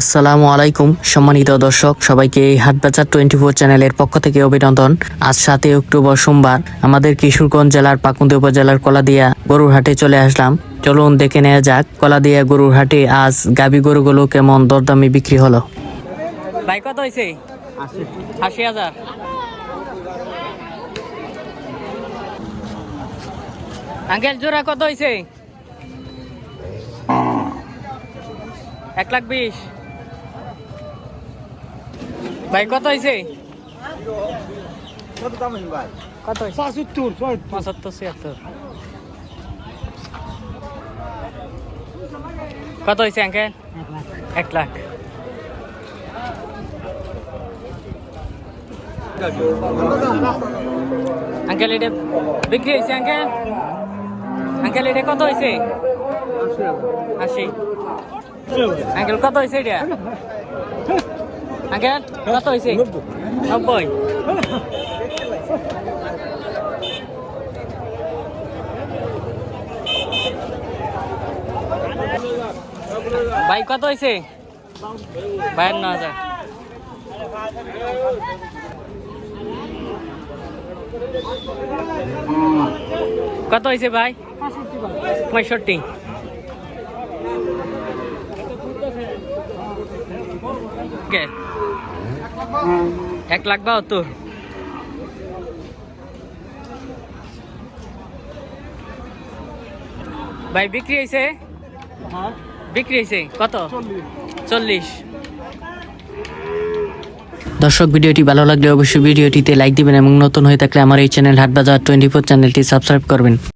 আসসালামু আলাইকুম সম্মানিত দর্শক সবাইকে এই হাটবাজার টোয়েন্টি ফোর চ্যানেলের পক্ষ থেকে অভিনন্দন। আজ সাতই অক্টোবর সোমবার আমাদের কিশোরগঞ্জ জেলার পাকুন্দে উপজেলার কলাদিয়া গরুর হাটে চলে আসলাম। চলুন দেখে নেওয়া যাক কলাদিয়া গরুর হাটে আজ গাবি গরুগুলো কেমন দরদামি বিক্রি হলো। ভাই কত হয়েছে আশি। হাজার? আঙ্কেল জোড়া কত হয়েছে এক লাখ বিশ। ভাই কত হয়েছে কত দাম ভাই কত হয়েছে পঁচাত্তর পঁচাত্তর ছিয়াত্তর। কত হয়েছে আঙ্কেল? এক লাখ। আঙ্কেল এটা বিক্রি হয়েছে আঙ্কেল? আঙ্কেল এটা কত হয়েছে আশি। আঙ্কেল কত হয়েছে এটা? আঙ্কেল কত হয়েছে নব্বই। ভাই কত হয়েছে বায়ান্ন হাজার। কত হয়েছে ভাই? পঁয়ষট্টি। কে? এক লাখ বাহাত্তর। ভাই বিক্রি হয়েছে? বিক্রি হয়েছে কত? চল্লিশ। দর্শক ভিডিওটি ভালো লাগলে অবশ্যই ভিডিওটিতে লাইক দিবেন এবং নতুন হয়ে থাকলে আমার এই চ্যানেল হাটবাজার টোয়েন্টি ফোর চ্যানেলটি সাবস্ক্রাইব করবেন।